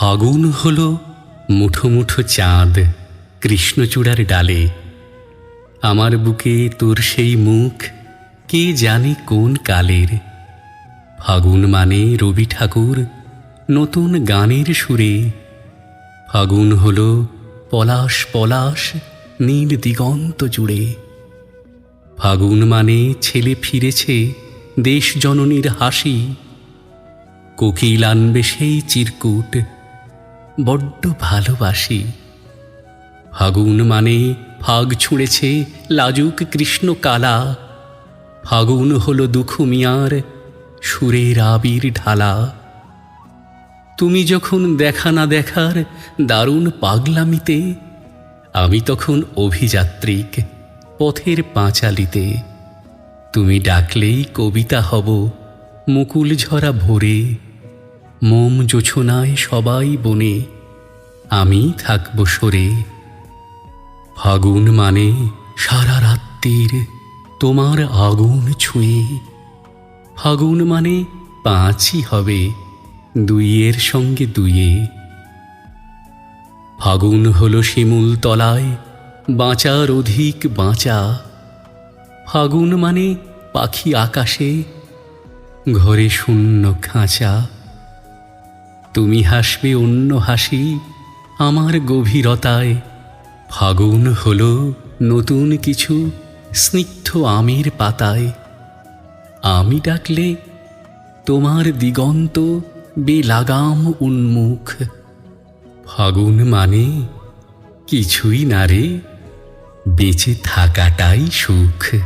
ফাগুন হল মুঠো মুঠো চাঁদ কৃষ্ণচূড়ার ডালে। আমার বুকে তোর সেই মুখ, কে জানে কোন কালের? ফাগুন মানে রবি ঠাকুর নতুন গানের সুরে। ফাগুন হল পলাশ পলাশ নীল দিগন্ত জুড়ে। ফাগুন মানে ছেলে ফিরেছে দেশ জননীর হাসি। কোকিল আনবে সেই চিরকুট বড্ড ভালোবাসি। ফাগুন মানে ফাগ ছুঁড়েছে লাজুক কৃষ্ণ কালা। ফাগুন হলো দুঃখ মিয়ার সুরের আবির ঢালা। তুমি যখন দেখা না দেখার দারুণ পাগলামিতে, আমি তখন অভিযাত্রিক পথের পাঁচালিতে। তুমি ডাকলেই কবিতা হব, মুকুল ঝরা ভোরে। মোম জোছনায় সবাই বনে, আমি থাকব সরে। ফাগুন মানে সারা রাত্রির তোমার আগুন ছুঁয়ে। ফাগুন মানে পাঁচই হবে, দুইয়ের সঙ্গে দুইয়ে। ফাগুন হল শিমুল তলায়, বাঁচার অধিক বাঁচা। ফাগুন মানে পাখি আকাশে, ঘরে শূন্য খাঁচা। তুমি হাসবে অন্য হাসি, আমার গভীরতায়। ফাগুন হল নতুন কিছু, স্নিগ্ধ আমের পাতায়। আমি ডাকলে তোমার দিগন্ত বেলাগাম উন্মুখ। ফাগুন মানে কিছুই না রে, বেঁচে থাকাটাই সুখ।